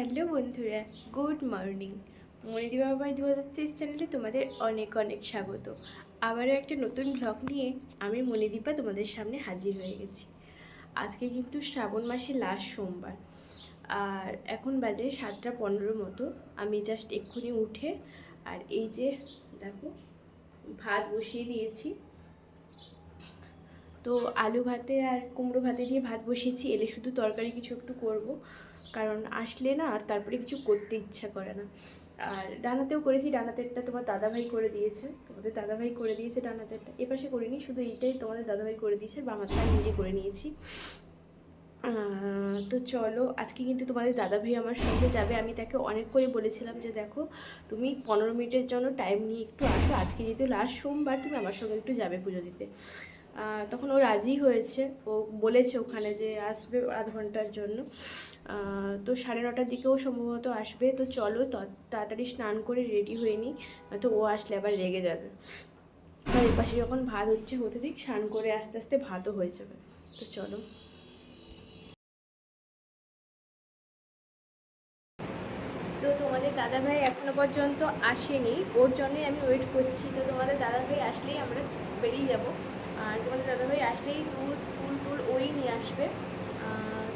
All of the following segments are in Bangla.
হ্যালো বন্ধুরা, গুড মর্নিং। মনিদি বাবাই দু হাজার তেইশ চ্যানেলে তোমাদের অনেক অনেক স্বাগত। আবারও একটা নতুন ব্লগ নিয়ে আমি মনিদীপা তোমাদের সামনে হাজির হয়ে গেছি। আজকে কিন্তু শ্রাবণ মাসে লাস্ট সোমবার। আর এখন বাজে সাতটা পনেরো মতো। আমি জাস্ট এক্ষুনি উঠে আর এই যে দেখো, ভাত বসিয়ে দিয়েছি। তো আলু ভাতে আর কুমড়ো ভাতে দিয়ে ভাত বসিয়েছি, এলে শুধু তরকারি কিছু একটু করব। কারণ আসলে না আর তারপরে কিছু করতে ইচ্ছা করে না। আর ডানাতেও করেছি, ডানাতেরটা তোমার দাদাভাই করে দিয়েছে। তোমাদের দাদাভাই করে দিয়েছে ডানাতেরটা। এপাশে করিনি, শুধু এইটাই তোমাদের দাদাভাই করে দিয়েছে আমি নিজে করে নিয়েছি। তো চলো, আজকে কিন্তু তোমাদের দাদাভাই আমার সঙ্গে যাবে। আমি তাকে অনেক করে বলেছিলাম যে দেখো, তুমি পনেরো মিনিটের জন্য টাইম নিয়ে একটু আসো। আজকে যেহেতু লাস্ট সোমবার, তুমি আমার সঙ্গে একটু যাবে পুজো দিতে। তখন ও রাজি হয়েছে। ও বলেছে ওখানে যে আসবে আধ ঘণ্টার জন্য। তো সাড়ে নটার দিকেও সম্ভবত আসবে। তো চলো তাড়াতাড়ি স্নান করে রেডি হয়ে নিই। তো ও আসলে আবার রেগে যাবে। আর এর পাশে যখন ভাত হচ্ছে হতে দিক স্নান করে আস্তে আস্তে ভাতও হয়ে যাবে। তো চলো। তো তোমাদের দাদাভাই এখনও পর্যন্ত আসেনি। ওর জন্যই আমি ওয়েট করছি। তো তোমাদের দাদাভাই আসলেই আমরা বেরিয়ে যাব। আর তোমাদের দাদাভাই আসলেই দুধ, ফুল টুল ওই নিয়ে আসবে।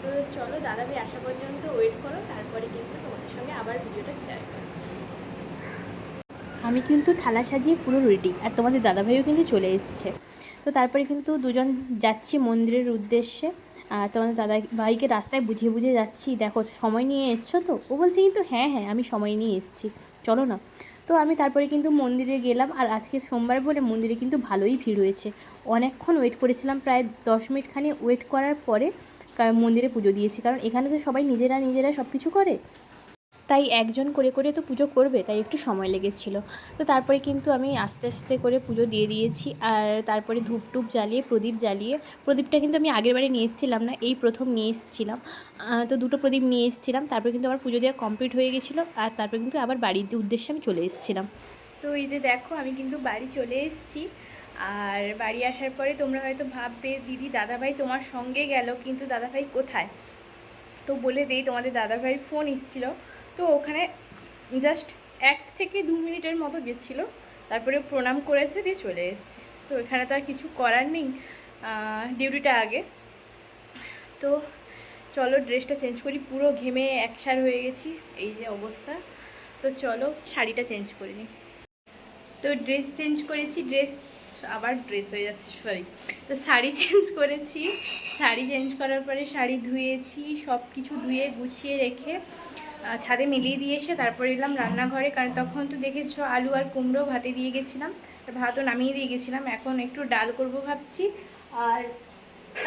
তো চলো দাদাভাই আসা পর্যন্ত ওয়েট করো, তারপরে কিন্তু তোমাদের সঙ্গে আবার ভিডিওটা শেয়ার করছি। আমি কিন্তু থালা সাজিয়ে পুরো রেডি আর তোমাদের দাদাভাইও কিন্তু চলে এসছে। তো তারপরে কিন্তু দুজন যাচ্ছি মন্দিরের উদ্দেশ্যে। আর তোমাদের দাদা ভাইকে রাস্তায় বুঝিয়ে বুঝিয়ে যাচ্ছি, দেখো, সময় নিয়ে এসছো তো? ও বলছে, কিন্তু হ্যাঁ হ্যাঁ আমি সময় নিয়ে এসছি। চলো না। তো আমি তারপরে কিন্তু মন্দিরে গেলাম আর আজকে সোমবার বলে মন্দিরে কিন্তু ভালোই ভিড় হয়েছে। অনেকক্ষণ ওয়েট করেছিলাম, প্রায় দশ মিনিট খানি ওয়েট করার পরে মন্দিরে পুজো দিয়েছি। কারণ এখানে তো সবাই নিজেরা নিজেরা সব কিছু করে। তাই একজন করে করে তো পুজো করবে, তাই একটু সময় লেগেছিল। তো তারপরে কিন্তু আমি আস্তে আস্তে করে পুজো দিয়ে দিয়েছি, আর তারপরে ধূপ টুপ জ্বালিয়ে, প্রদীপ জ্বালিয়ে, প্রদীপটা কিন্তু আমি আগের বারে নিয়ে এসেছিলাম না, এই প্রথম নিয়ে এসেছিলাম। তো দুটো প্রদীপ নিয়ে এসেছিলাম, তারপরে কিন্তু আমার পুজো দেওয়া কমপ্লিট হয়ে গেছিল, আর তারপরে কিন্তু আবার বাড়ির উদ্দেশ্যে আমি চলে এসেছিলাম। তো এই যে দেখো, আমি কিন্তু বাড়ি চলে এসেছি, আর বাড়ি আসার পরে তোমরা হয়তো ভাববে, দিদি, দাদাভাই তোমার সঙ্গে গেল, কিন্তু দাদাভাই কোথায়? তো বলে দেই, তোমাদের দাদাভাইয়ের ফোন এসেছিল। তো ওখানে জাস্ট এক থেকে দু মিনিটের মতো গেছিল। তারপরে প্রণাম করেছে, দিয়ে চলে এসছে। তো এখানে তো আর কিছু করার নেই ডিউটিটা আগে। তো চলো ড্রেসটা চেঞ্জ করি, পুরো ঘেমে একসার হয়ে গেছি, এই যে অবস্থা। তো চলো শাড়িটা চেঞ্জ করে নিই। তো ড্রেস চেঞ্জ করেছি, ড্রেস, আবার ড্রেস হয়ে যাচ্ছে সরি তো শাড়ি চেঞ্জ করেছি, শাড়ি চেঞ্জ করার পরে শাড়ি ধুয়েছি সব কিছু ধুয়ে গুছিয়ে রেখে ছাদে মিলিয়ে দিয়ে এসে তারপর এলাম রান্নাঘরে, কারণ তখন তো দেখেছ আলু আর কুমড়ো ভাতে দিয়ে গেছিলাম ভাতও নামিয়ে দিয়ে গেছিলাম। এখন একটু ডাল করব ভাবছি, আর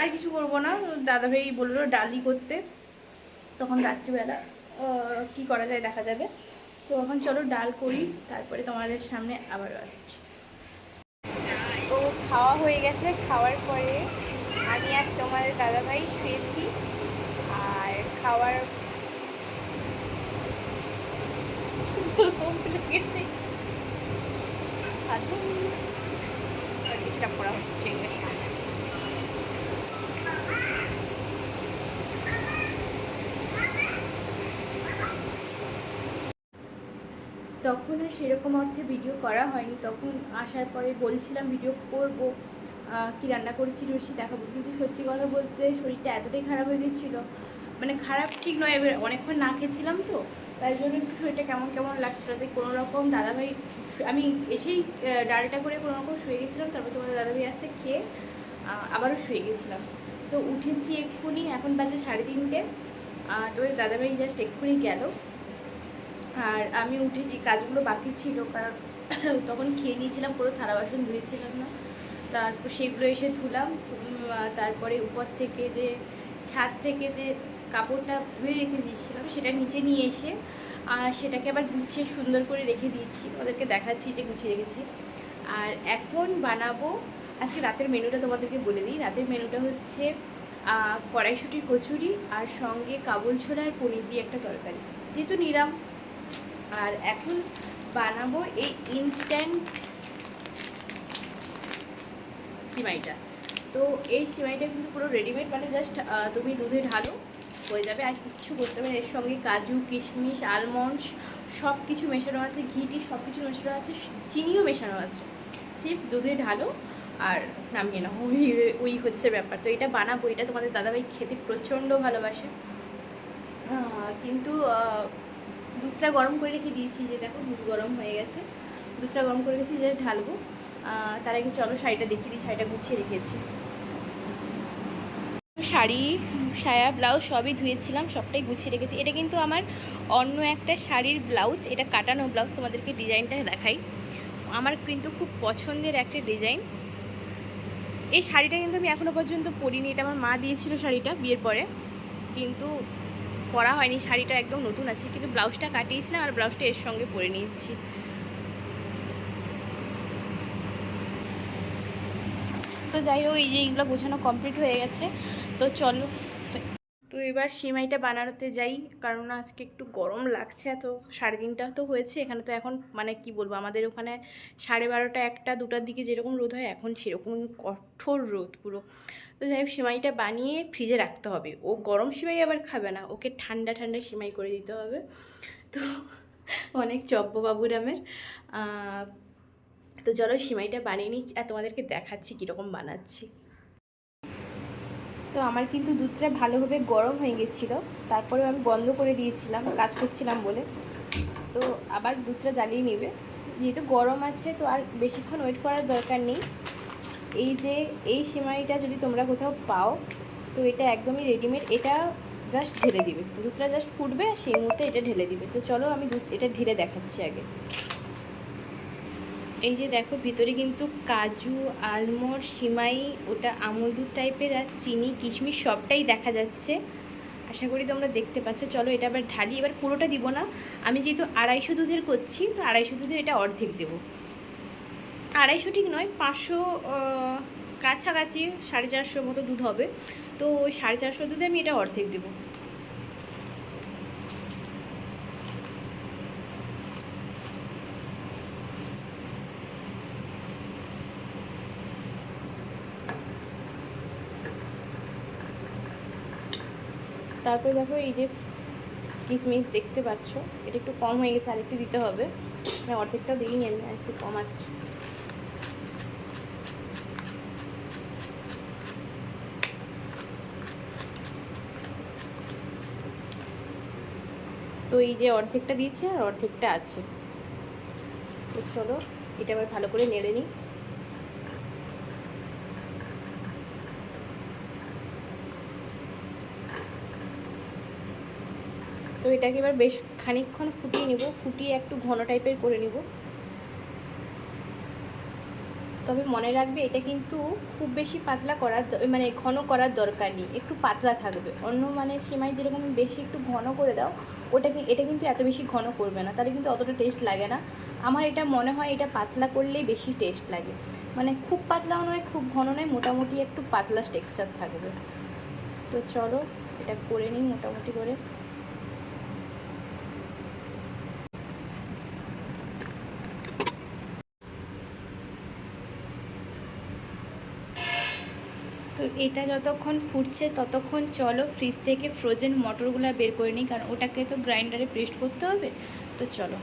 আর কিছু করব না। দাদাভাই বলল ডালই করতে। তখন রাত্রিবেলা কি করা যায় দেখা যাবে। তো এখন চলো ডাল করি, তারপরে তোমাদের সামনে আবারও আসছি। তো খাওয়া হয়ে গেছে, খাওয়ার পরে আমি আর তোমার দাদাভাই শুয়েছি, আর খাওয়ার হচ্ছে। তখন আর সেরকম অর্থে ভিডিও করা হয়নি। তখন আসার পরে বলছিলাম ভিডিও করব। কি রান্না করেছি রসি দেখাবো। কিন্তু সত্যি কথা বলতে শরীরটা এতটাই খারাপ হয়ে গেছিল। মানে খারাপ ঠিক নয়, এবার অনেকক্ষণ না খেয়েছিলাম তো। তাই জন্য একটু শরীরটা কেমন কেমন লাগছিল? তাই কোনো রকম দাদাভাই আমি এসেই ডালটা করে কোনো রকম শুয়ে গেছিলাম, তারপর তোমাদের দাদাভাই আসতে খেয়ে আবারও শুয়ে গেছিলাম। তো উঠেছি এক্ষুনি, এখন বাজে সাড়ে তিনটে। আর তোমাদের দাদাভাই জাস্ট এক্ষুনি গেল। আর আমি উঠে যে কাজগুলো বাকি ছিল, কারণ তখন খেয়ে নিয়েছিলাম পুরো থালা বাসন ধুয়েছিলাম না। তারপর সেগুলো এসে ধুলাম তারপরে উপর থেকে যে, ছাদ থেকে যে কাপড়টা ধুয়ে রেখে দিয়েছিলাম, সেটা নিচে নিয়ে এসে, আর সেটাকে আবার গুছিয়ে সুন্দর করে রেখে দিয়েছি। ওদেরকে দেখাচ্ছি যে গুছিয়ে রেখেছি। আর এখন বানাবো, আজকে রাতের মেনুটা তোমাদেরকে বলে দিই। রাতের মেনুটা হচ্ছে কড়াইশুটির কচুরি আর সঙ্গে কাবুল ছোলা আর পনির দিয়ে একটা তরকারি। যেহেতু নিরাম আর এখন বানাবো এই ইনস্ট্যান্ট সিমাইটা। তো এই সিমাইটা কিন্তু পুরো রেডিমেড মানে জাস্ট তুমি দুধে ঢালো হয়ে যাবে। আর কিচ্ছু করতে হবে। এর সঙ্গে কাজু, কিশমিশ আলমন্ডস সব কিছু মেশানো আছে। ঘিটি সব কিছু মেশানো আছে। চিনিও মেশানো আছে। সিপ দুধে ঢালো আর নামিয়ে নাও। ওই ওই হচ্ছে ব্যাপার। তো এটা বানাবো। এটা তোমাদের দাদাভাই খেতে প্রচণ্ড ভালোবাসে। কিন্তু দুধটা গরম করে রেখে দিয়েছি যে দেখো দুধ গরম হয়ে গেছে। দুধটা গরম করে রেখেছি যে ঢালবো। তার আগে চলো শাড়িটা দেখিয়ে দিই। শাড়িটা গুছিয়ে রেখেছি। শাড়ি, সায়া, ব্লাউজ সবই ধুয়েছিলাম, সবটাই গুছিয়ে রেখেছি। এটা কিন্তু আমার অন্য একটা শাড়ির ব্লাউজ, এটা কাটানো ব্লাউজ তোমাদেরকে ডিজাইনটা দেখাই। আমার কিন্তু খুব পছন্দের একটা ডিজাইন। এই শাড়িটা কিন্তু আমি এখনও পর্যন্ত পরিনি, এটা আমার মা দিয়েছিল শাড়িটা বিয়ের পরে। কিন্তু পরা হয়নি, শাড়িটা একদম নতুন আছে, কিন্তু ব্লাউজটা কাটিয়েছিলাম আর ব্লাউজটা এর সঙ্গে পরে নিয়েছি। তো যাই হোক, এই যে এইগুলো গোছানো কমপ্লিট হয়ে গেছে। তো চলো তো এবার সিমাইটা বানাতে যাই কারণ আজকে একটু গরম লাগছে তো সাড়ে তিনটা তো হয়েছে এখানে তো এখন মানে কি বলব আমাদের ওখানে সাড়ে বারোটা একটা দুটার দিকে যেরকম রোদ হয় এখন সেরকম কঠোর রোদ পুরো। তো যাই হোক সিমাইটা বানিয়ে ফ্রিজে রাখতে হবে। ও গরম সিমাই আবার খাবে না ওকে ঠান্ডা ঠান্ডা সিমাই করে দিতে হবে। তো অনেক চব্যবাবুরামের আহ, তো চলো সিমাইটা বানিয়ে নিচ্ছি আর তোমাদেরকে দেখাচ্ছি কীরকম বানাচ্ছি। তো আমার কিন্তু দুধটা ভালোভাবে গরম হয়ে গেছিল। তারপরে আমি বন্ধ করে দিয়েছিলাম, কাজ করছিলাম বলে। তো আবার দুধটা জ্বালিয়ে নেবে। যেহেতু গরম আছে, তো আর বেশিক্ষণ ওয়েট করার দরকার নেই। এই যে, এই সিমাইটা যদি তোমরা কোথাও পাও, তো এটা একদমই রেডিমেড এটা জাস্ট ঢেলে দিবে। দুধটা জাস্ট ফুটবে আর সেই মুহূর্তে এটা ঢেলে দিবে। তো চলো আমি দুধ, এটা ঢেলে দেখাচ্ছি আগে। এই যে দেখো, ভিতরে কিন্তু কাজু, আলমন্ড, সিমাই, ওটা আমুল দুধ টাইপের আর চিনি, কিশমিশ সবটাই দেখা যাচ্ছে। আশা করি তোমরা দেখতে পাচ্ছ। চলো এটা আবার ঢালি, এবার পুরোটা দিব না। আমি যেহেতু আড়াইশো দুধের করছি, তো আড়াইশো দুধে এটা অর্ধেক দেবো। আড়াইশো ঠিক নয়, পাঁচশো কাছাকাছি সাড়ে চারশো মতো দুধ হবে। তো সাড়ে চারশো দুধে আমি এটা অর্ধেক দেবো। তারপরে দেখো এই যে কিশমিশ দেখতে পাচ্ছ, এটা একটু কম হয়ে গেছে, আরেকটু দিতে হবে। মানে অর্ধেকটা দিইনি আমি, আর একটু কম আছে। তো এই যে অর্ধেকটা দিয়েছি আর অর্ধেকটা আছে। তো চলো, এটা আবার ভালো করে নেড়ে নিই। তো এটাকে এবার বেশ খানিকক্ষণ ফুটিয়ে নিব, ফুটিয়ে একটু ঘন টাইপের করে নিব। তবে মনে রাখবে, এটা কিন্তু খুব বেশি পাতলা করার মানে ঘন করার দরকার নেই, একটু পাতলা থাকবে। অন্য মানে সেমাই যেরকম বেশি একটু ঘন করে দাও, ওটা কি, এটা কিন্তু এত বেশি ঘন করবে না, তাহলে কিন্তু অতটা টেস্ট লাগে না। আমার এটা মনে হয় এটা পাতলা করলেই বেশি টেস্ট লাগে। মানে খুব পাতলাও নয়, খুব ঘন নয়, মোটামুটি একটু পাতলা টেক্সচার থাকবে। তো চলো, এটা করে নিই মোটামুটি করে। এটা যতক্ষণ ফুটছে ততক্ষণ চলো ফ্রিজ থেকে ফ্রোজেন মটরগুলো বের করে নিই, কারণ ওটাকে তো গ্রাইন্ডারে পেস্ট করতে হবে, তো চলো।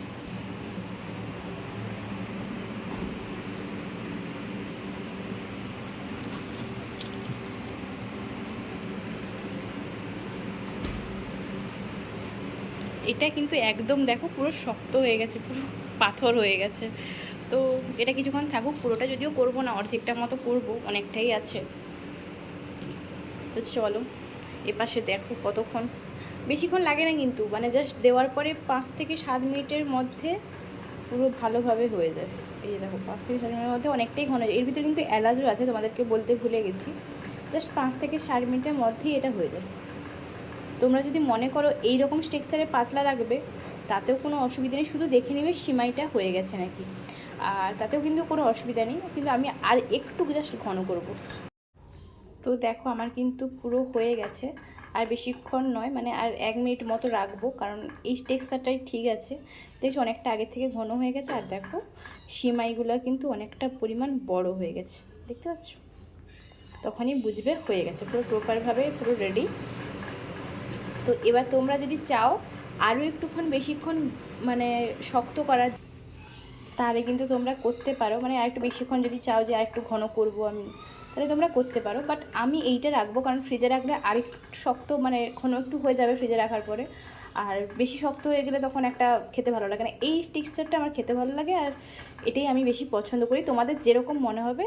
এটা কিন্তু একদম দেখো পুরো শক্ত হয়ে গেছে, পুরো পাথর হয়ে গেছে। তো এটা কিছুক্ষণ থাকুক, পুরোটা যদিও করব না, অর্ধেকটার মতো করব, অনেকটাই আছে। তো চলো, এপাশে দেখো কতক্ষণ। বেশিক্ষণ লাগে না কিন্তু মানে জাস্ট দেওয়ার পরে পাঁচ থেকে সাত মিনিটের মধ্যে পুরো ভালোভাবে হয়ে যায়। এই যে দেখো, পাঁচ থেকে সাত মিনিটের মধ্যে অনেকটাই ঘন এর ভিতরে কিন্তু এলাচও আছে, তোমাদেরকে বলতে ভুলে গেছি। জাস্ট পাঁচ থেকে সাত মিনিটের মধ্যেই এটা হয়ে যায়। তোমরা যদি মনে করো এই রকম স্ট্রাকচারে পাতলা রাখবে, তাতেও কোনো অসুবিধা নেই, শুধু দেখে নেবে সিমাইটা হয়ে গেছে নাকি। আর তাতেও কিন্তু কোনো অসুবিধা নেই, কিন্তু আমি আর একটু জাস্ট ঘন করব। তো দেখো আমার কিন্তু পুরো হয়ে গেছে। আর বেশিক্ষণ নয় মানে আর এক মিনিট মতো রাখব, কারণ এই টেক্সচারটাই ঠিক আছে। দেখছি অনেকটা আগে থেকে ঘন হয়ে গেছে, আর দেখো সিমাইগুলো কিন্তু অনেকটা পরিমাণ বড় হয়ে গেছে। দেখতে পাচ্ছ? তখনই বুঝবে হয়ে গেছে, পুরো প্রপারভাবে পুরো রেডি তো এবার তোমরা যদি চাও আরও একটুক্ষণ বেশিক্ষণ মানে শক্ত করার, তাহলে কিন্তু তোমরা করতে পারো। মানে আর একটু বেশিক্ষণ যদি চাও যে আর একটু ঘন করব আমি তাহলে তোমরা করতে পারো বাট আমি এইটা রাখব কারণ ফ্রিজে রাখলে আর একটু শক্ত মানে ঘন একটু হয়ে যাবে ফ্রিজে রাখার পরে। আর বেশি শক্ত হয়ে গেলে তখন একটা খেতে ভালো লাগে না। এই টেক্সচারটা আমার খেতে ভালো লাগে আর এটাই আমি বেশি পছন্দ করি। তোমাদের যেরকম মনে হবে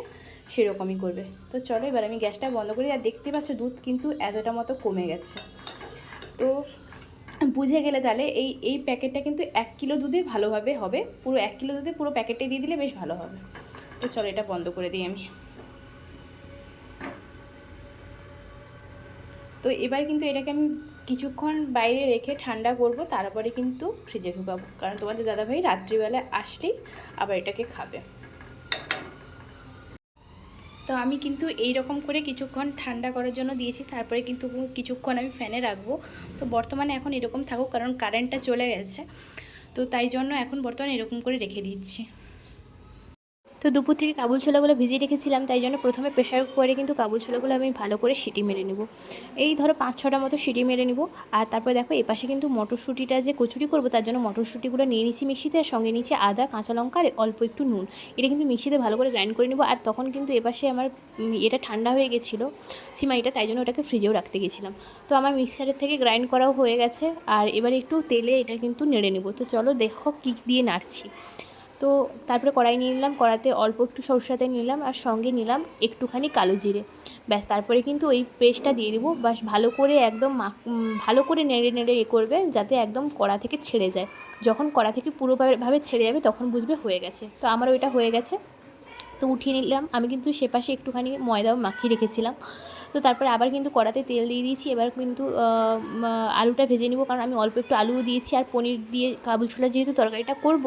সেরকমই করবে। তো চলো এবার আমি গ্যাসটা বন্ধ করি আর দেখতে পাচ্ছ দুধ কিন্তু এতটা মতো কমে গেছে। তো বুঝে গেলে তাহলে এই এই প্যাকেটটা কিন্তু এক কিলো দুধে ভালোভাবে হবে। পুরো এক কিলো দুধে পুরো প্যাকেটটা দিয়ে দিলে বেশ ভালো হবে। তো চলো এটা বন্ধ করে দিই আমি। তো এবার কিন্তু এটাকে আমি কিছুক্ষণ বাইরে রেখে ঠান্ডা করব, তারপরে কিন্তু ফ্রিজে ঢুকাবো। কারণ তোমাদের দাদাভাই রাত্রিবেলা আসলেই আবার এটাকে খাবে। তো আমি কিন্তু এই রকম করে কিছুক্ষণ ঠান্ডা করার জন্য দিয়েছি, তারপরে কিন্তু কিছুক্ষণ আমি ফ্যানে রাখব। তো বর্তমানে এখন এরকম থাকুক, কারণ কারেন্টটা চলে গেছে। তো তাই জন্য এখন বর্তমানে এরকম করে রেখে দিচ্ছি। তো দুপুর থেকে কাবুল ছোলাগুলো ভিজিয়ে রেখেছিলাম, তাই জন্য প্রথমে প্রেশার কুকারে কিন্তু কাবুল ছোলাগুলো আমি ভালো করে সিটি মেরে নেব। এই ধরো পাঁচ ছটা মতো সিটি মেরে নেব। আর তারপরে দেখো এপাশে কিন্তু মটরশুঁটিটা যে কচুরি করব, তার জন্য মটরশুঁটিগুলো নিয়ে নিচ্ছি মিক্সিতে, আর সঙ্গে নিচ্ছি আদা, কাঁচা লঙ্কা, আর অল্প একটু নুন। এটা কিন্তু মিক্সিতে ভালো করে গ্রাইন্ড করে নেব। আর তখন কিন্তু এপাশে আমার এটা ঠান্ডা হয়ে গেছিল সিমাইটা তাই জন্য ওটাকে ফ্রিজেও রাখতে গেছিলাম। তো আমার মিক্সারের থেকে গ্রাইন্ড করাও হয়ে গেছে। আর এবার একটু তেলে এটা কিন্তু নেড়ে নেব। তো চলো দেখো কী দিয়ে নাড়ছি। তো তারপরে কড়াই নিয়ে নিলাম কড়াতে অল্প একটু সরষের তেল নিলাম আর সঙ্গে নিলাম একটুখানি কালো জিরে। ব্যাস, তারপরে কিন্তু ওই পেস্টটা দিয়ে দিব। বাস ভালো করে একদম ভালো করে নেড়ে নেড়ে এ করবে যাতে একদম কড়া থেকে ছেড়ে যায়। যখন কড়া থেকে পুরোভাবে ছেড়ে যাবে তখন বুঝবে হয়ে গেছে। তো আমার ওইটা হয়ে গেছে। তো উঠিয়ে নিলাম। আমি কিন্তু সে পাশে একটুখানি ময়দাও মাখিয়ে রেখেছিলাম। তো তারপরে আবার কিন্তু কড়াতে তেল দিয়ে দিয়েছি। এবার কিন্তু আলুটা ভেজে নিব। কারণ আমি অল্প একটু আলুও দিয়েছি আর পনির দিয়ে কাবুল ছোলা যেহেতু তরকারিটা করব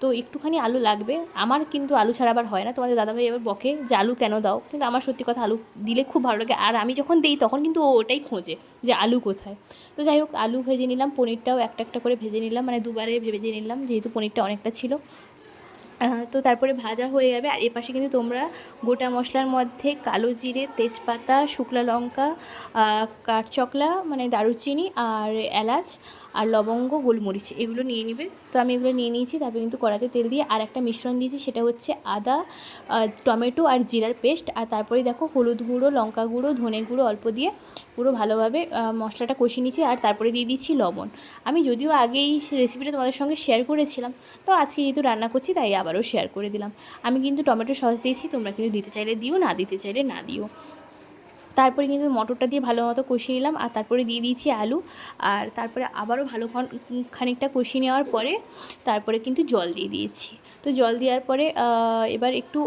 তো একটুখানি আলু লাগবে। আমার কিন্তু আলু ছাড়া আবার হয় না। তোমাদের দাদাভাই এবার বকে যে, আলু কেন দাও? কিন্তু আমার সত্যি কথা আলু দিলে খুব ভালো লাগে। আর আমি যখন দিই, তখন কিন্তু ওটাই খোঁজে যে, আলু কোথায়? তো যাই হোক, আলু ভেজে নিলাম, পনিরটাও একটা একটা করে ভেজে নিলাম। মানে দুবারে ভেজে নিলাম, যেহেতু পনিরটা অনেকটা ছিল। তো তারপরে ভাজা হয়ে যাবে। আর এপাশে কিন্তু তোমরা গোটা মশলার মধ্যে কালো জিরে, তেজপাতা শুকলা লঙ্কা কাঠচকলা মানে দারুচিনি আর এলাচ আর লবঙ্গ, গোলমরিচ, এগুলো নিয়ে নিবে। তো আমি এগুলো নিয়ে নিয়েছি, তারপরে কিন্তু কড়াতে তেল দিয়ে আর একটা মিশ্রণ দিয়েছি, সেটা হচ্ছে আদা টমেটো আর জিরার পেস্ট। আর তারপরে দেখো হলুদ গুঁড়ো, লঙ্কা গুঁড়ো, ধনে গুঁড়ো অল্প দিয়ে পুরো ভালোভাবে মশলাটা কষিয়ে নিয়েছি। আর তারপরে দিয়ে দিচ্ছি লবণ। আমি যদিও আগেই রেসিপিটা তোমাদের সঙ্গে শেয়ার করেছিলাম, তো আজকে যেহেতু রান্না করছি, তাই আবারও শেয়ার করে দিলাম। আমি কিন্তু টমেটো সস দিয়েছি, তোমরা কিন্তু দিতে চাইলে দিও, না দিতে চাইলে না দিও। তারপরে কিন্তু মটরটা দিয়ে ভালো মতো কষিয়ে নিলাম, আর তারপরে দিয়ে দিয়েছি আলু। আর তারপরে আবারও ভালো খানিকটা কষিয়ে নেওয়ার পরে তারপরে কিন্তু জল দিয়ে দিয়েছি। তো জল দেওয়ার পরে এবার একটু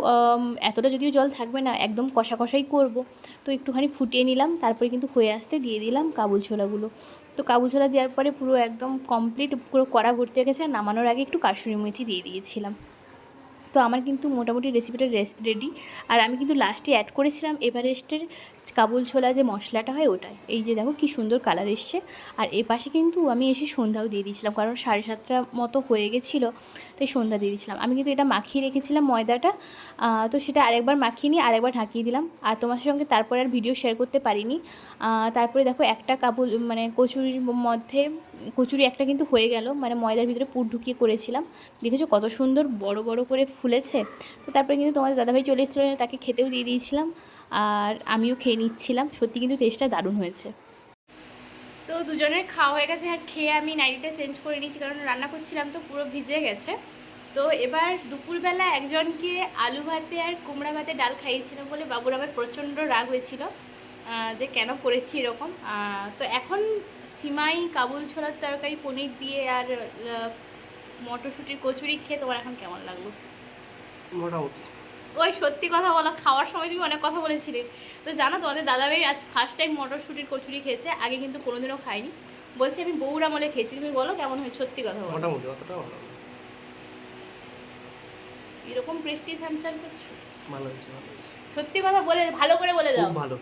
এতটা যদিও জল থাকবে না, একদম কষা কষাই করব। তো একটুখানি ফুটিয়ে নিলাম, তারপরে কিন্তু হয়ে আসতে দিয়ে দিলাম কাবুল ছোলাগুলো। তো কাবুল ছোলা দেওয়ার পরে পুরো একদম কমপ্লিট পুরো কড়া ভর্তি হয়ে গেছে নামানোর আগে একটু কাশুরি মেথি দিয়ে দিয়েছিলাম। তো আমার কিন্তু মোটামুটি রেসিপিটা রেডি আর আমি কিন্তু লাস্টে অ্যাড করেছিলাম এভারেস্টের কাবুল ছোলা যে মশলাটা হয় ওটাই। এই যে দেখো কি সুন্দর কালার এসছে। আর এ পাশে কিন্তু আমি এসে সন্ধ্যাও দিয়ে দিয়েছিলাম, কারণ সাড়ে সাতটা মতো হয়ে গেছিল, তাই সন্ধ্যা দিয়ে দিয়েছিলাম। আমি কিন্তু এটা মাখিয়ে রেখেছিলাম ময়দাটা তো সেটা আরেকবার মাখিয়ে নিয়ে আরেকবার ঢাকিয়ে দিলাম। আর তোমার সঙ্গে তারপরে আর ভিডিও শেয়ার করতে পারিনি। তারপরে দেখো একটা কাবুল মানে কচুরির মধ্যে, কচুরি একটা কিন্তু হয়ে গেল মানে ময়দার ভিতরে পুর ঢুকিয়ে করেছিলাম। দেখেছ কত সুন্দর বড় বড় করে ফুলেছে। তো তারপরে কিন্তু তোমাদের দাদাভাই চলে এসেছিল, তাকে খেতেও দিয়ে দিয়েছিলাম। আর আমিও খেয়ে নিচ্ছিলাম। সত্যি কিন্তু টেস্টটা দারুণ হয়েছে। তো দুজনের খাওয়া হয়ে গেছে আর খেয়ে আমি নাইটিটা চেঞ্জ করে নিয়েছি কারণ রান্না করছিলাম তো পুরো ভিজে গেছে। তো এবার দুপুরবেলা একজনকে আলু ভাতে আর কুমড়া ভাতে ডাল খাইয়েছিলাম বলে বাবুর আবার প্রচণ্ড রাগ হয়েছিল যে কেন করেছি এরকম। তো এখন সিমাই কাবুল ছোলার তরকারি পনির দিয়ে আর মটরশুঁটির কচুরি খেয়ে তোমার এখন কেমন লাগল? মোটামুটি। ওই সত্যি কথা বলো খাওয়ার সময় তুমি অনেক কথা বলেছিলে। তো জানো তোমাদের দাদাভাই আজ ফার্স্ট টাইম মটরশুঁটির কচুরি খেয়েছে আগে কিন্তু কোনোদিনও খাইনি বলছি আমি বউর আমলে খেয়েছি তুমি বলো কেমন হয়েছে সত্যি কথা বলো। মোটামুটি অতটা ভালো এরকম প্রেস্টিজ হ্যামচার করছ ভালো হয়েছে ভালো হয়েছে। সত্যি কথা বলে ভালো করে বলে দাও। ভালো।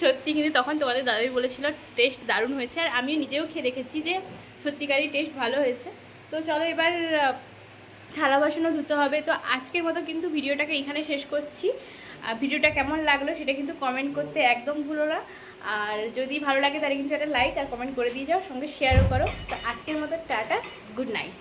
সত্যি কিন্তু তখন তোমাদের দাদাই বলেছিল টেস্ট দারুণ হয়েছে। আর আমিও নিজেও খেয়ে দেখেছি যে সত্যিকারই টেস্ট ভালো হয়েছে। তো চলো এবার থালা বাসনও ধুতে হবে। তো আজকের মতো কিন্তু ভিডিওটাকে এখানে শেষ করছি। ভিডিওটা কেমন লাগল সেটা কিন্তু কমেন্ট করতে একদম ভুলো না। আর যদি ভালো লাগে তাহলে কিন্তু একটা লাইক আর কমেন্ট করে দিয়ে যাও, সঙ্গে শেয়ারও করো। তো আজকের মতো টাটা গুড নাইট